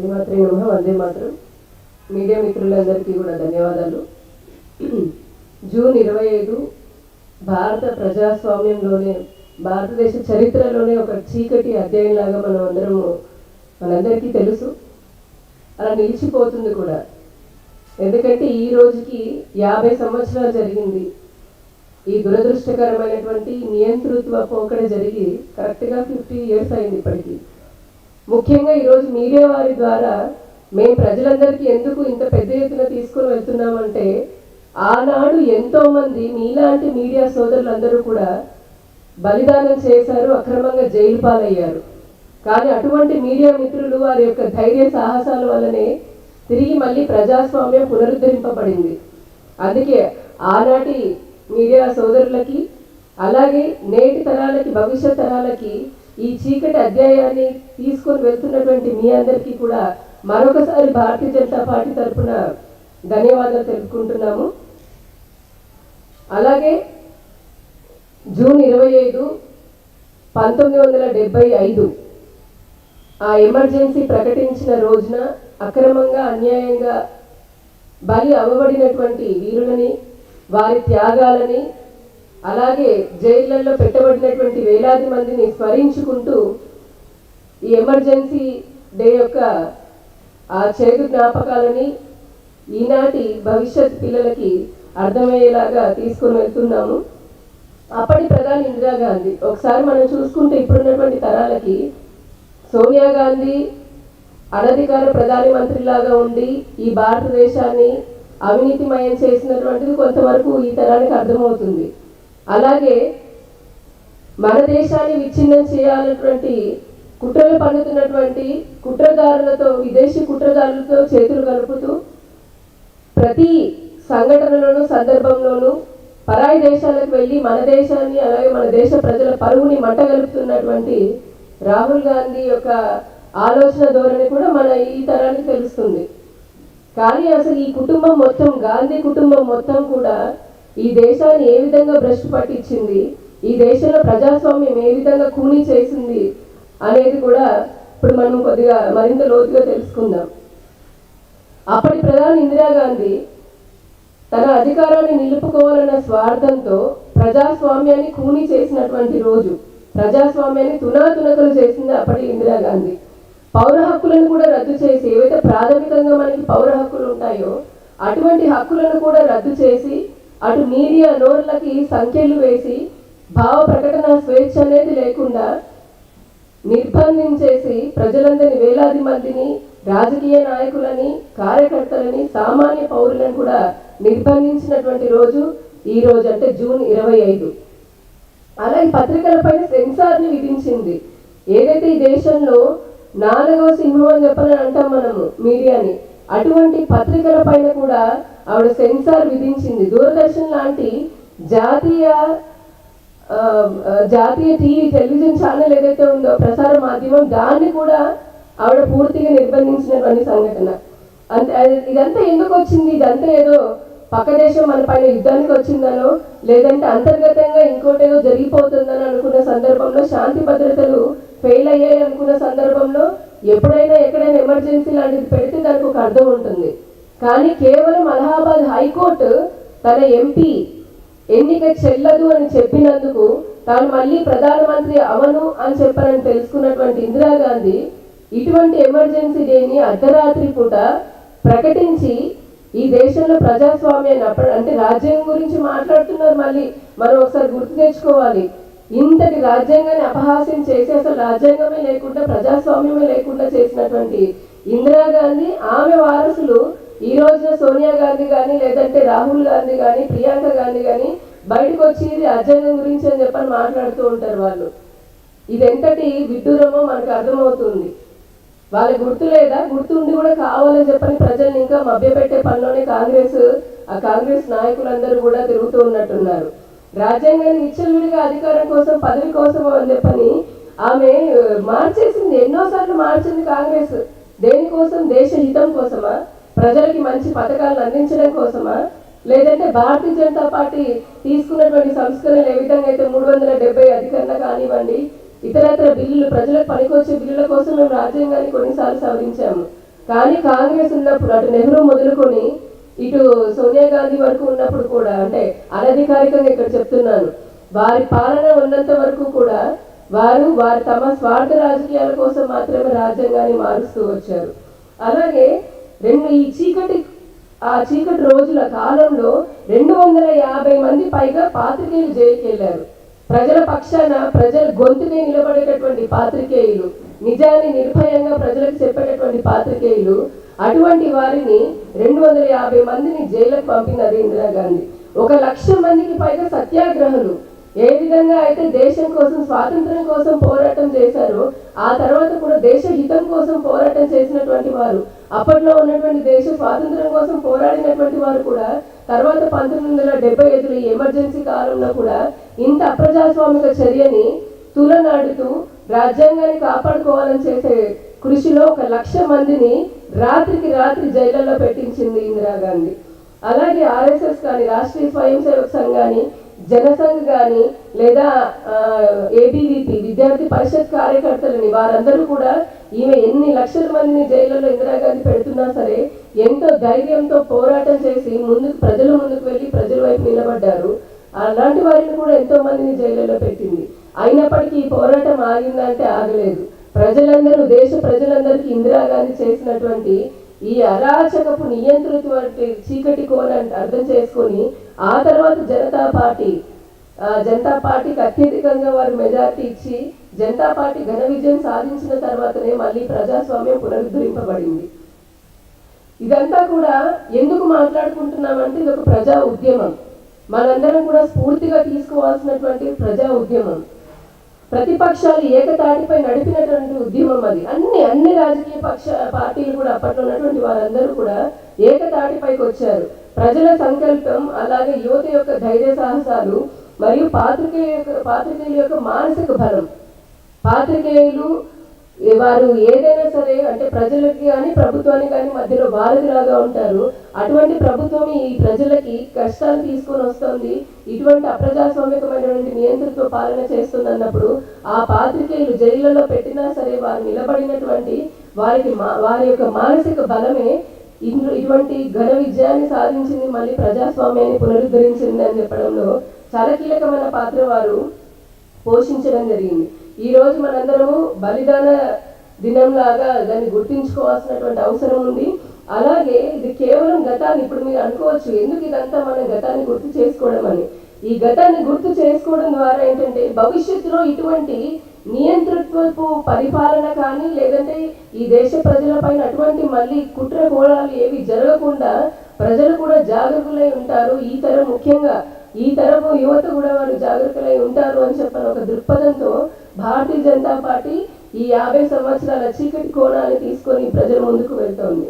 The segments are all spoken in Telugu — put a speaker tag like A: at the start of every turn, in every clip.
A: శ్రీమాత్రి నమ వందే మాత్రం. మీడియా మిత్రులందరికీ కూడా ధన్యవాదాలు. జూన్ ఇరవై ఐదు భారత ప్రజాస్వామ్యంలోనే భారతదేశ చరిత్రలోనే ఒక చీకటి అధ్యాయంలాగా మనం అందరము మనందరికీ తెలుసు. అలా నిలిచిపోతుంది కూడా. ఎందుకంటే ఈ రోజుకి యాభై సంవత్సరాలు జరిగింది. ఈ దురదృష్టకరమైనటువంటి నియంతృత్వ పోకడ జరిగి కరెక్ట్గా ఫిఫ్టీ ఇయర్స్ అయింది ఇప్పటికీ. ముఖ్యంగా ఈరోజు మీడియా వారి ద్వారా మేము ప్రజలందరికీ ఎందుకు ఇంత పెద్ద ఎత్తున తీసుకుని వెళ్తున్నామంటే ఆనాడు ఎంతోమంది మీలాంటి మీడియా సోదరులందరూ కూడా బలిదానం చేశారు అక్రమంగా జైలు పాలయ్యారు. కానీ అటువంటి మీడియా మిత్రులు వారి యొక్క ధైర్య సాహసాల వల్లనే తిరిగి మళ్ళీ ప్రజాస్వామ్యం పునరుద్ధరింపబడింది. అందుకే ఆనాటి మీడియా సోదరులకి అలాగే నేటి తరాలకి భవిష్యత్ తరాలకి ఈ చీకటి అధ్యాయాన్ని తీసుకొని వెళ్తున్నటువంటి మీ అందరికీ కూడా మరొకసారి భారతీయ జనతా పార్టీ తరఫున ధన్యవాదాలు తెలుపుకుంటున్నాము. అలాగే జూన్ ఇరవై ఐదు పంతొమ్మిది వందల డెబ్బై ఐదు ఆ ఎమర్జెన్సీ ప్రకటించిన రోజున అక్రమంగా అన్యాయంగా బలి అవ్వబడినటువంటి వీరులని వారి త్యాగాలని అలాగే జైళ్ళలో పెట్టబడినటువంటి వేలాది మందిని స్మరించుకుంటూ ఈ ఎమర్జెన్సీ డే యొక్క ఆ చేదు జ్ఞాపకాలని ఈనాటి భవిష్యత్ పిల్లలకి అర్థమయ్యేలాగా తీసుకుని వెళ్తున్నాము. అప్పటి ప్రధాని ఇందిరాగాంధీ ఒకసారి మనం చూసుకుంటే ఇప్పుడున్నటువంటి తరాలకి సోనియా గాంధీ అనధికార ప్రధాని మంత్రిలాగా ఉండి ఈ భారతదేశాన్ని అవినీతిమయం చేసినటువంటిది కొంతవరకు ఈ తరానికి అర్థమవుతుంది. అలాగే మన దేశాన్ని విచ్ఛిన్నం చేయాలన్నటువంటి కుట్రలు పన్నుతున్నటువంటి కుట్రదారులతో విదేశీ కుట్రదారులతో చేతులు కలుపుతూ ప్రతి సంఘటనలోనూ సందర్భంలోనూ పరాయి దేశాలకు వెళ్ళి మన దేశాన్ని అలాగే మన దేశ ప్రజల పరువుని మంటగలుపుతున్నటువంటి రాహుల్ గాంధీ యొక్క ఆలోచన ధోరణి కూడా మన ఈ తరానికి తెలుస్తుంది. కానీ అసలు ఈ కుటుంబం మొత్తం గాంధీ కుటుంబం మొత్తం కూడా ఈ దేశాన్ని ఏ విధంగా భ్రష్టు పట్టించింది? ఈ దేశంలో ప్రజాస్వామ్యం ఏ విధంగా కూనీ చేసింది? అనేది కూడా ఇప్పుడు మనం కొద్దిగా మరింత లోతుగా తెలుసుకుందాం. అప్పటి ప్రధాని ఇందిరాగాంధీ తన అధికారాన్ని నిలుపుకోవాలన్న స్వార్థంతో ప్రజాస్వామ్యాన్ని కూనీ చేసినటువంటి రోజు ప్రజాస్వామ్యాన్ని తునాతునకలు చేసింది అప్పటి ఇందిరాగాంధీ పౌర హక్కులను కూడా రద్దు చేసి ఏవైతే ప్రాథమికంగా మనకి పౌర హక్కులు ఉంటాయో అటువంటి హక్కులను కూడా రద్దు చేసి అటు మీడియా నోర్లకి సంఖ్యలు వేసి భావ ప్రకటన స్వేచ్ఛ అనేది లేకుండా నిర్బంధించేసి ప్రజలందరినీ వేలాది మందిని రాజకీయ నాయకులని కార్యకర్తలని సామాన్య పౌరులను కూడా నిర్బంధించినటువంటి రోజు ఈ రోజు అంటే జూన్ ఇరవై ఐదు. అలాగే పత్రికలపైన సెన్సార్ని విధించింది. ఏదైతే ఈ దేశంలో నాలుగవ సింహం అని చెప్పాలని అంటాం మనము మీడియాని అటువంటి పత్రికల పైన కూడా ఆవిడ సెన్సార్ విధించింది. దూరదర్శన్ లాంటి జాతీయ జాతీయ టీవీ టెలివిజన్ ఛానల్ ఏదైతే ఉందో ప్రసార మాధ్యమం దాన్ని కూడా ఆవిడ పూర్తిగా నిర్బంధించినటువంటి సంఘటన. అంతే అది- ఇదంతా ఎందుకు వచ్చింది? ఇదంతా ఏదో పక్క దేశం మన పైన యుద్ధానికి వచ్చిందనో లేదంటే అంతర్గతంగా ఇంకోటేదో జరిగిపోతుందని అనుకున్న సందర్భంలో శాంతి భద్రతలు ఫెయిల్ అయ్యాయి అనుకున్న సందర్భంలో ఎప్పుడైనా ఎక్కడైనా ఎమర్జెన్సీ లాంటిది పెడితే దానికి ఒక అర్థం ఉంటుంది. కానీ కేవలం అలహాబాద్ హైకోర్టు తన ఎంపీ ఎన్నిక చెల్లదు అని చెప్పినందుకు తాను మళ్ళీ ప్రధానమంత్రి అవను అని చెప్పారని తెలుసుకున్నటువంటి ఇందిరాగాంధీ ఇటువంటి ఎమర్జెన్సీ డేని అర్ధరాత్రి పూట ప్రకటించి ఈ దేశంలో ప్రజాస్వామ్యాన్ని అప్ప అంటే రాజ్యాంగం గురించి మాట్లాడుతున్నారు మళ్ళీ. మనం ఒకసారి గుర్తు తెచ్చుకోవాలి. ఇంతటి రాజ్యాంగాన్ని అపహాస్యం చేసి అసలు రాజ్యాంగమే లేకుండా ప్రజాస్వామ్యమే లేకుండా చేసినటువంటి ఇందిరాగాంధీ ఆమె వారసులు ఈ రోజున సోనియా గాంధీ కానీ లేదంటే రాహుల్ గాంధీ కానీ ప్రియాంక గాంధీ కానీ బయటకు వచ్చి రాజ్యాంగం గురించి అని చెప్పని మాట్లాడుతూ ఉంటారు వాళ్ళు. ఇది ఎంతటి విడ్డూరమో మనకు అర్థమవుతుంది. వాళ్ళ గుర్తు లేదా? గుర్తుండి కూడా కావాలని చెప్పని ప్రజల్ని ఇంకా మభ్యపెట్టే పనిలోనే కాంగ్రెస్ ఆ కాంగ్రెస్ నాయకులందరూ కూడా తిరుగుతూ ఉన్నట్టున్నారు. రాజ్యాంగాన్ని నిశ్చలుడిగా అధికారం కోసం పదవి కోసం అని చెప్పని ఆమె మార్చేసింది. ఎన్నోసార్లు మార్చింది కాంగ్రెస్. దేనికోసం దేశ హితం కోసమా? ప్రజలకి మంచి పథకాలను అందించడం కోసమా? లేదంటే భారతీయ జనతా పార్టీ తీసుకున్నటువంటి సంస్కరణలు ఏ విధంగా అయితే మూడు వందల డెబ్బై అధికరణ కానివ్వండి ఇతరత్ర బిల్లులు ప్రజలకు పనికొచ్చే బిల్లుల కోసం మేము రాజ్యాంగాన్ని కొన్నిసార్లు సవరించాము. కానీ కాంగ్రెస్ ఉన్నప్పుడు అటు నెహ్రూ మొదలుకొని ఇటు సోనియా గాంధీ వరకు ఉన్నప్పుడు కూడా అంటే అనధికారికంగా ఇక్కడ చెప్తున్నాను వారి పాలన ఉన్నంత వరకు కూడా వారు వారి తమ స్వార్థ రాజకీయాల కోసం మాత్రమే రాజ్యాంగాన్ని మారుస్తూ వచ్చారు. అలాగే రెండు ఈ చీకటి ఆ చీకటి రోజుల కాలంలో రెండు వందల యాభై మంది పైగా పాత్రికేయులు జైలుకి వెళ్ళారు ప్రజల పక్షాన ప్రజల గొంతునే నిలబడేటటువంటి పాత్రికేయులు నిజాన్ని నిర్భయంగా ప్రజలకు చెప్పేటటువంటి పాత్రికేయులు అటువంటి వారిని రెండు వందల యాభై మందిని జైలుకు పంపినది ఇందిరాగాంధీ ఒక లక్ష మందికి పైగా సత్యాగ్రహులు. ఏ విధంగా అయితే దేశం కోసం స్వాతంత్రం కోసం పోరాటం చేశారో ఆ తర్వాత కూడా దేశ హితం కోసం పోరాటం చేసినటువంటి వారు అప్పట్లో ఉన్నటువంటి దేశ స్వాతంత్రం కోసం పోరాడినటువంటి వారు కూడా తర్వాత పంతొమ్మిది వందల డెబ్బై ఐదులో ఎమర్జెన్సీ కాలంలో కూడా ఇంత అప్రజాస్వామిక చర్యని తులనాడుతూ రాజ్యాంగాన్ని కాపాడుకోవాలని చేసే కృషిలో ఒక లక్ష మందిని రాత్రికి రాత్రి జైళ్ళలో పెట్టించింది ఇందిరాగాంధీ అలాగే ఆర్ఎస్ఎస్ కానీ రాష్ట్రీయ స్వయం సేవక్ సంఘ్ కానీ జనసంఘ్ కానీ లేదా ఏబీవీపీ విద్యార్థి పరిషత్ కార్యకర్తలని వారందరూ కూడా ఈమె ఎన్ని లక్షల మందిని జైళ్ళలో ఇందిరాగాంధీ పెడుతున్నా సరే ఎంతో ధైర్యంతో పోరాటం చేసి ముందుకు ప్రజల ముందుకు వెళ్ళి ప్రజల వైపు నిలబడ్డారు. అలాంటి వారిని కూడా ఎంతో మందిని జైళ్ళలో పెట్టింది. అయినప్పటికీ ఈ పోరాటం ఆగిందంటే ఆగలేదు. ప్రజలందరూ దేశ ప్రజలందరికీ ఇందిరాగాంధీ చేసినటువంటి ఈ అరాచకపు నియంత్రిత చీకటి కోణాన్ని అర్థం చేసుకొని ఆ తర్వాత జనతా పార్టీ జనతా పార్టీకి అత్యధికంగా వారు మెజార్టీ ఇచ్చి జనతా పార్టీ ఘన విజయం సాధించిన తర్వాతనే మళ్ళీ ప్రజాస్వామ్యం పునరుద్ధరింపబడింది. ఇదంతా కూడా ఎందుకు మాట్లాడుకుంటున్నామంటే ఇది ఒక ప్రజా ఉద్యమం. మనందరం కూడా స్ఫూర్తిగా తీసుకోవాల్సినటువంటి ప్రజా ఉద్యమం. ప్రతిపక్షాలు ఏకతాటిపై నడిపినటువంటి ఉద్యమం అది. అన్ని అన్ని రాజకీయ పక్ష పార్టీలు కూడా అప్పట్లో ఉన్నటువంటి వారందరూ కూడా ఏకతాటిపైకి వచ్చారు. ప్రజల సంకల్పం అలాగే యువత యొక్క ధైర్య సాహసాలు మరియు పాత్రికేయ యొక్క పాత్రికేయుల యొక్క మానసిక బలం. పాత్రికేయులు వారు ఏదైనా సరే అంటే ప్రజలకి కానీ ప్రభుత్వానికి కానీ మధ్యలో వారధిలాగా ఉంటారు. అటువంటి ప్రభుత్వం ఈ ప్రజలకి కష్టాలు తీసుకొని వస్తుంది. ఇటువంటి అప్రజాస్వామికమైనటువంటి నియంత్రిత పాలన చేస్తుంది అన్నప్పుడు ఆ పాత్రికేయులు జైళ్ళలో పెట్టినా సరే వారు నిలబడినటువంటి వారికి మా వారి యొక్క మానసిక బలమే ఇటువంటి ఘన విజయాన్ని సాధించింది మళ్ళీ ప్రజాస్వామ్యాన్ని పునరుద్ధరించింది అని చెప్పడంలో చాలా కీలకమైన పాత్ర వారు పోషించడం జరిగింది. ఈ రోజు మనందరము బలిదాన దినంలాగా దాన్ని గుర్తించుకోవాల్సినటువంటి అవసరం ఉంది. అలాగే ఇది కేవలం గతాన్ని ఇప్పుడు మీరు అనుకోవచ్చు. ఎందుకు ఇదంతా మనం గతాన్ని గుర్తు చేసుకోవడం అని? ఈ గతాన్ని గుర్తు చేసుకోవడం ద్వారా ఏంటంటే భవిష్యత్తులో ఇటువంటి నియంతృత్వపు పరిపాలన కానీ లేదంటే ఈ దేశ ప్రజల పైన అటువంటి మళ్ళీ కుట్ర కోణాలు ఏవి జరగకుండా ప్రజలు కూడా జాగరూకులై ఉంటారు. ఈ తరం ముఖ్యంగా ఈ తరపు యువత కూడా వారు జాగరూకులై ఉంటారు అని చెప్పిన ఒక దృక్పథంతో భారతీయ జనతా పార్టీ ఈ యాభై సంవత్సరాల చీకటి కోణాన్ని తీసుకొని ప్రజల ముందుకు వెళ్తోంది.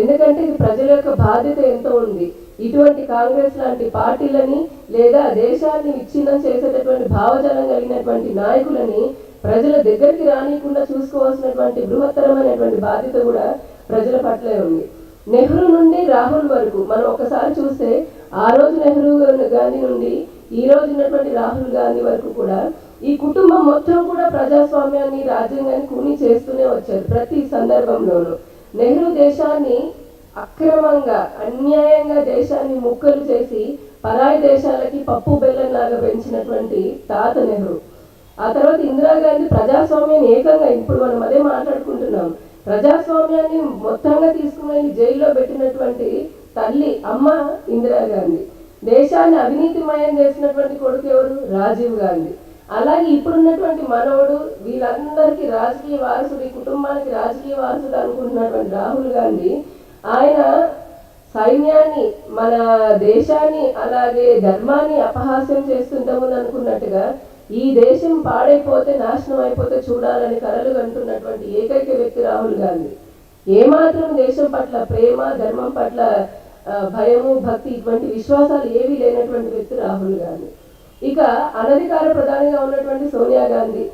A: ఎందుకంటే ఇది ప్రజల యొక్క బాధ్యత ఎంతో ఉంది. ఇటువంటి కాంగ్రెస్ లాంటి పార్టీలని లేదా దేశాన్ని విచ్ఛిన్నం చేసేటటువంటి భావజాలం కలిగినటువంటి నాయకులని ప్రజల దగ్గరికి రానియకుండా చూసుకోవాల్సినటువంటి బృహత్తరమైనటువంటి బాధ్యత కూడా ప్రజల పట్లే ఉంది. నెహ్రూ నుండి రాహుల్ వరకు మనం ఒకసారి చూస్తే ఆ రోజు నెహ్రూ గాంధీ నుండి ఈ రోజు ఉన్నటువంటి రాహుల్ గాంధీ వరకు కూడా ఈ కుటుంబం మొత్తం కూడా ప్రజాస్వామ్యాన్ని రాజ్యాంగాన్ని కూని చేస్తూనే వచ్చారు ప్రతి సందర్భంలోనూ. నెహ్రూ దేశాన్ని అక్రమంగా అన్యాయంగా దేశాన్ని ముక్కలు చేసి పరాయి దేశాలకి పప్పు బెల్లం లాగా పెంచినటువంటి తాత నెహ్రూ. ఆ తర్వాత ఇందిరాగాంధీ ప్రజాస్వామ్యాన్ని ఏకంగా ఇప్పుడు మనం అదే మాట్లాడుకుంటున్నాం. ప్రజాస్వామ్యాన్ని మొత్తంగా తీసుకుని జైల్లో పెట్టినటువంటి తల్లి అమ్మ ఇందిరాగాంధీ. దేశాన్ని అవినీతిమయం చేసినటువంటి కొడుకు ఎవరు? రాజీవ్ గాంధీ. అలాగే ఇప్పుడున్నటువంటి మనవడు వీళ్ళందరికీ రాజకీయ వారసుడు ఈ కుటుంబానికి రాజకీయ వారసుడు అనుకుంటున్నటువంటి రాహుల్ గాంధీ ఆయన సైన్యాన్ని మన దేశాన్ని అలాగే ధర్మాన్ని అపహాస్యం చేస్తుంటామని అనుకున్నట్టుగా ఈ దేశం పాడైపోతే నాశనం అయిపోతే చూడాలని కలలు అంటున్నటువంటి ఏకైక వ్యక్తి రాహుల్ గాంధీ. ఏమాత్రం దేశం పట్ల ప్రేమ ధర్మం పట్ల భయము భక్తి ఇటువంటి విశ్వాసాలు ఏవీ లేనటువంటి వ్యక్తి రాహుల్ గాంధీ. ఇక అనధికార ప్రధానిగా ఉన్నటువంటి సోనియా గాంధీ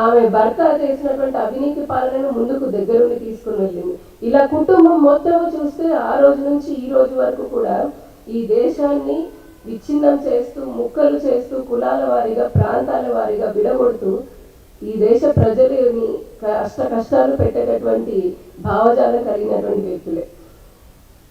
A: ఆమె భర్త చేసినటువంటి అవినీతి పాలనను ముందుకు దగ్గరుండి తీసుకుని వెళ్ళింది. ఇలా కుటుంబం మొత్తం చూస్తే ఆ రోజు నుంచి ఈ రోజు వరకు కూడా ఈ దేశాన్ని విచ్ఛిన్నం చేస్తూ ముక్కలు చేస్తూ కులాల వారీగా ప్రాంతాల వారీగా విడగొడుతూ ఈ దేశ ప్రజలని కష్ట కష్టాలు పెట్టేటటువంటి భావజాలం కలిగినటువంటి వ్యక్తులే.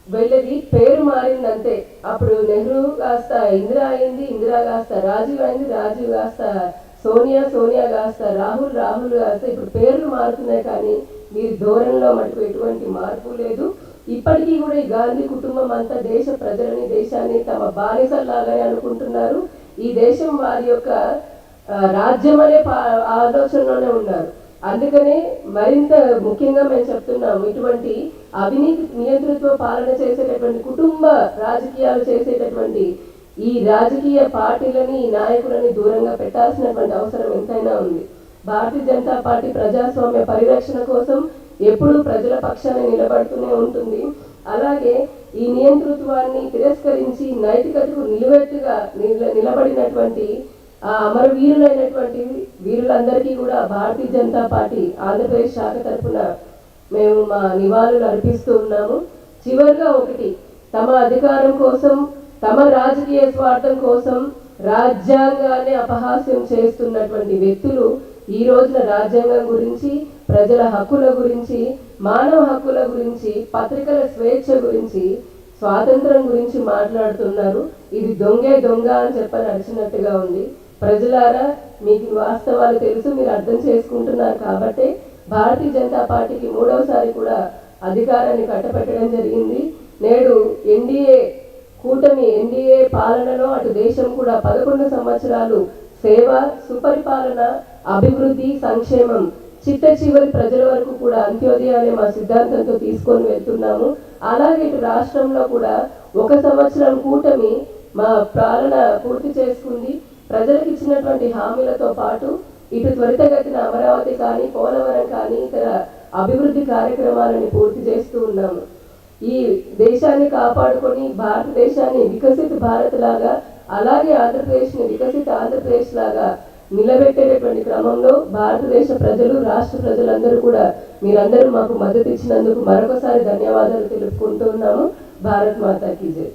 A: వెళ్ళది పేరు మారిందంతే అప్పుడు నెహ్రూ కాస్త ఇందిరా అయింది ఇందిరా కాస్త రాజీవ్ అయింది రాజీవ్ కాస్త సోనియా సోనియా కాస్త రాహుల్ రాహుల్ కాస్త ఇప్పుడు పేర్లు మారుతున్నాయి కానీ వీరి ధోరణిలో మటుకు ఎటువంటి మార్పు లేదు. ఇప్పటికీ కూడా ఈ గాంధీ కుటుంబం అంతా దేశ ప్రజలని దేశాన్ని తమ బానిసల్లాగానే అనుకుంటున్నారు. ఈ దేశం వారి యొక్క రాజ్యం అనే పా- ఆలోచనలోనే ఉన్నారు. అందుకనే మరింత ముఖ్యంగా మేము చెప్తున్నాము ఇటువంటి అవినీతి నియంతృత్వ పాలన చేసేటటువంటి కుటుంబ రాజకీయాలు చేసేటటువంటి ఈ రాజకీయ పార్టీలని ఈ నాయకులని దూరంగా పెట్టాల్సినటువంటి అవసరం ఎంతైనా ఉంది. భారతీయ జనతా పార్టీ ప్రజాస్వామ్య పరిరక్షణ కోసం ఎప్పుడూ ప్రజల పక్షాన నిలబడుతూనే ఉంటుంది. అలాగే ఈ నియంతృత్వాన్ని తిరస్కరించి నైతికతకు నిలువెత్తుగా నిల- నిలబడినటువంటి ఆ అమరవీరులైనటువంటి వీరులందరికీ కూడా భారతీయ జనతా పార్టీ ఆంధ్రప్రదేశ్ శాఖ తరఫున మేము మా నివాళులు అర్పిస్తూ ఉన్నాము. చివరిగా ఒకటి తమ అధికారం కోసం తమ రాజకీయ స్వార్థం కోసం రాజ్యాంగాన్ని అపహాస్యం చేస్తున్నటువంటి వ్యక్తులు ఈ రోజున రాజ్యాంగం గురించి ప్రజల హక్కుల గురించి మానవ హక్కుల గురించి పత్రికల స్వేచ్ఛ గురించి స్వాతంత్రం గురించి మాట్లాడుతున్నారు. ఇది దొంగే దొంగ అని చెప్పని అడిచినట్టుగా ఉంది. ప్రజలారా మీకు వాస్తవాలు తెలుసు మీరు అర్థం చేసుకుంటున్నారు కాబట్టి భారతీయ జనతా పార్టీకి మూడవసారి కూడా అధికారాన్ని కట్టపెట్టడం జరిగింది. నేడు ఎన్డీఏ కూటమి ఎన్డీఏ పాలనలో అటు దేశం కూడా పదకొండు సంవత్సరాలు సేవ సుపరిపాలన అభివృద్ధి సంక్షేమం చిట్ట చివరి ప్రజల వరకు కూడా అంత్యోదయ అనే మా సిద్ధాంతంతో తీసుకొని వెళ్తున్నాము. అలాగే ఇటు రాష్ట్రంలో కూడా ఒక సంవత్సరం కూటమి మా పాలన పూర్తి చేసుకుంది. ప్రజలకు ఇచ్చినటువంటి హామీలతో పాటు ఇటు త్వరితగతిన అమరావతి కానీ పోలవరం కానీ ఇతర అభివృద్ధి కార్యక్రమాలను పూర్తి చేస్తూ ఉన్నాము ఈ దేశాన్ని కాపాడుకొని భారతదేశాన్ని వికసిత భారత్ లాగా అలాగే ఆంధ్రప్రదేశ్ని వికసిత ఆంధ్రప్రదేశ్ లాగా నిలబెట్టేటటువంటి క్రమంలో భారతదేశ ప్రజలు రాష్ట్ర ప్రజలందరూ కూడా మీరందరూ మాకు మద్దతు ఇచ్చినందుకు మరొకసారి ధన్యవాదాలు తెలుపుకుంటూ ఉన్నాము. భారత్ మాతాకి జై.